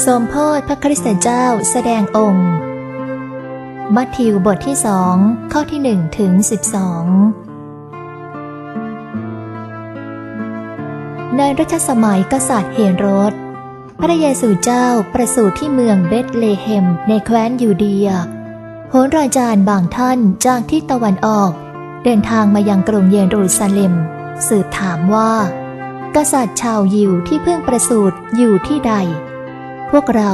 สมโพธิพระคริสตเจ้าแสดงองค์ มัทธิวบทที่สองข้อที่หนึ่งถึงสิบสองในรัชสมัยกษัตริย์เฮโรดพระเยซูเจ้าประสูติที่เมืองเบธเลเฮมในแคว้นยูเดียโหราจารย์บางท่านจากทิศตะวันออก เดินทางมายังกรุงเยรูซาเล็ม สืบถามว่า กษัตริย์ชาวยิวที่เพิ่งประสูติอยู่ที่ใด พวกเรา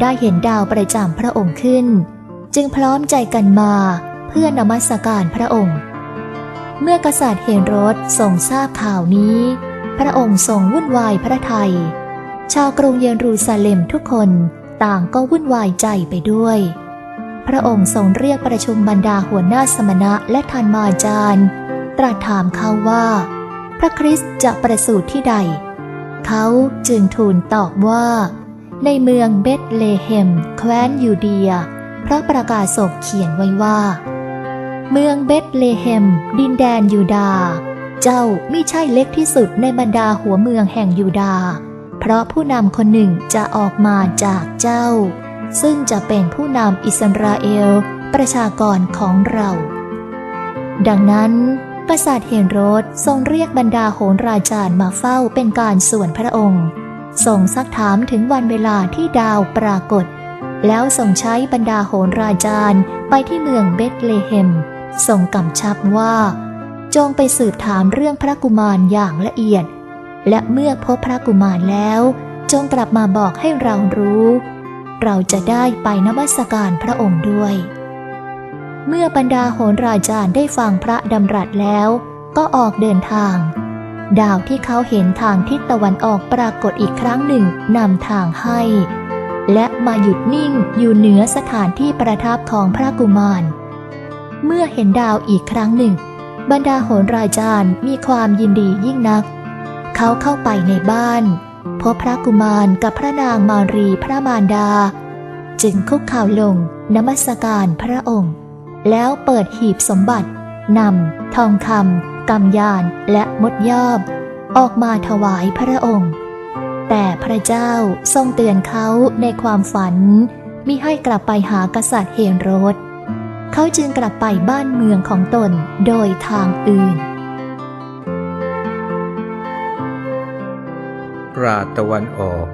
ได้เห็นดาวประจำพระองค์ขึ้น จึงพร้อมใจกันมาเพื่อนมัสการพระองค์ เมื่อกษัตริย์เฮโรดทรงทราบข่าวนี้ พระองค์ทรงวุ่นวายพระทัยชาวกรุงเยรูซาเล็มทุกคนต่างก็วุ่นวายใจไปด้วย พระองค์ทรงเรียกประชุมบรรดาหัวหน้าสมณะและทานมาจารย์ตรัสถามเขาว่า พระคริสต์จะประสูติที่ใด เขาจึงทูลตอบว่า ในเมืองเบธเลเฮม แคว้นยูเดีย พระประกาศกเขียนไว้ว่า เมืองเบธเลเฮม ดินแดนยูดา เจ้าไม่ใช่เล็กที่สุดในบรรดาหัวเมืองแห่งยูดา เพราะผู้นำคนหนึ่งจะออกมาจากเจ้า ซึ่งจะเป็นผู้นำอิสราเอล ประชากรของเรา ดังนั้นกษัตริย์เฮโรดทรงเรียกบรรดาโหราจารย์มาเฝ้าเป็นการส่วนพระองค์ ทรงซักถามถึงวันเวลาที่ดาวปรากฏ แล้วทรงใช้บรรดาโหราจารย์ไปที่เมืองเบธเลเฮมทรงกำชับว่า จงไปสืบถามเรื่องพระกุมารอย่างละเอียด และเมื่อพบพระกุมารแล้ว จงกลับมาบอกให้เรารู้ เราจะได้ไปนมัสการพระองค์ด้วย เมื่อบรรดาโหราจารย์ได้ฟังพระดำรัสแล้ว ก็ออกเดินทาง ดาวที่เขาเห็นทางทิศตะวันออกปรากฏอีกครั้งหนึ่งนำทางให้ และมาหยุดนิ่งอยู่เหนือสถานที่ประทับของพระกุมาร เมื่อเห็นดาวอีกครั้งหนึ่ง บรรดาโหราจารย์มีความยินดียิ่งนัก เขาเข้าไปในบ้าน พบพระกุมารกับพระนางมารีพระมารดา จึงคุกเข่าลงนมัสการพระองค์ แล้วเปิดหีบสมบัตินำทองคำ กำยานและมดยอบ ออกมาถวายพระองค์ แต่พระเจ้าทรงเตือนเขาในความฝันมิให้กลับไปหากษัตริย์เฮโรดเขาจึงกลับไปบ้านเมืองของตนโดยทางอื่นปราตะวันออก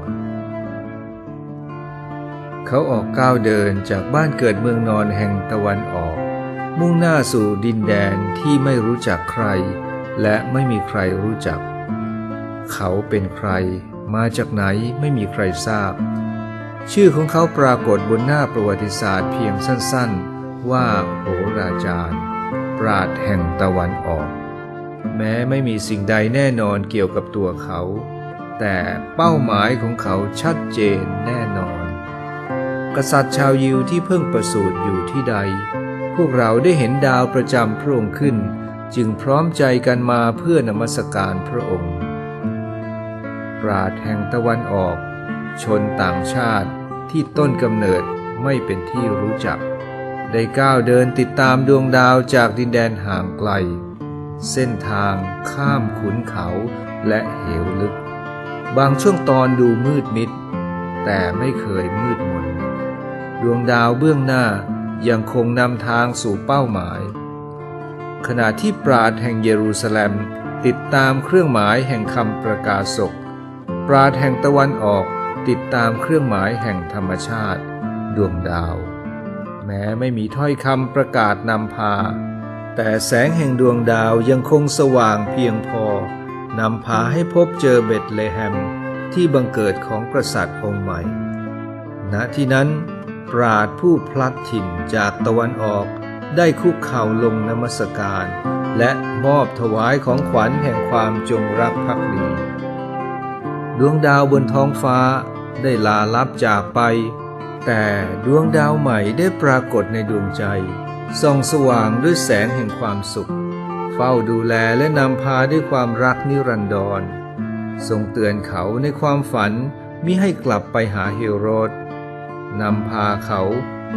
เขาออกก้าวเดินจากบ้านเกิดเมืองนอนแห่งตะวันออก มุ่งหน้าสู่ดินแดนที่ไม่รู้จักใคร และไม่มีใครรู้จัก เขาเป็นใคร มาจากไหนไม่มีใครทราบ ชื่อของเขาปรากฏบนหน้าประวัติศาสตร์เพียงสั้นๆ ว่าโหราจารย์ ปราดแห่งตะวันออก แม้ไม่มีสิ่งใดแน่นอนเกี่ยวกับตัวเขา แต่เป้าหมายของเขาชัดเจนแน่นอน กษัตริย์ชาวยิวที่เพิ่งประสูติอยู่ที่ใด พวกเราได้เห็นดาวประจำพระองค์ขึ้น จึงพร้อมใจกันมาเพื่อนมัสการพระองค์ ปราดแห่งตะวันออก ชนต่างชาติที่ต้นกำเนิดไม่เป็นที่รู้จัก ได้ก้าวเดินติดตามดวงดาวจากดินแดนห่างไกล เส้นทางข้ามขุนเขาและเหวลึก บางช่วงตอนดูมืดมิด แต่ไม่เคยมืดมนดวงดาวเบื้องหน้า ยังคงนำทางสู่เป้าหมาย ขณะที่ปราดแห่งเยรูซาเล็มติดตามเครื่องหมายแห่งคำประกาศศก ปราดแห่งตะวันออกติดตามเครื่องหมายแห่งธรรมชาติ ดวงดาว แม้ไม่มีถ้อยคำประกาศนำพา แต่แสงแห่งดวงดาวยังคงสว่างเพียงพอนำพาให้พบเจอเบธเลเฮมที่บังเกิดของกษัตริย์องค์ใหม่ ณที่นั้น ปราดผู้พลัดถิ่นจากตะวันออกได้คุกเข่าลงนมัสการ และมอบถวายของขวัญแห่งความจงรักภักดี ดวงดาวบนท้องฟ้าได้ลาลับจากไป แต่ดวงดาวใหม่ได้ปรากฏในดวงใจส่องสว่างด้วยแสงแห่งความสุข เฝ้าดูแลและนำพาด้วยความรักนิรันดรทรงเตือนเขาในความฝันมิให้กลับไปหาเฮโรด นำพาเขา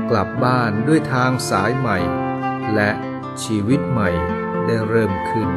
กลับบ้านด้วยทางสายใหม่ และชีวิตใหม่ได้เริ่มขึ้น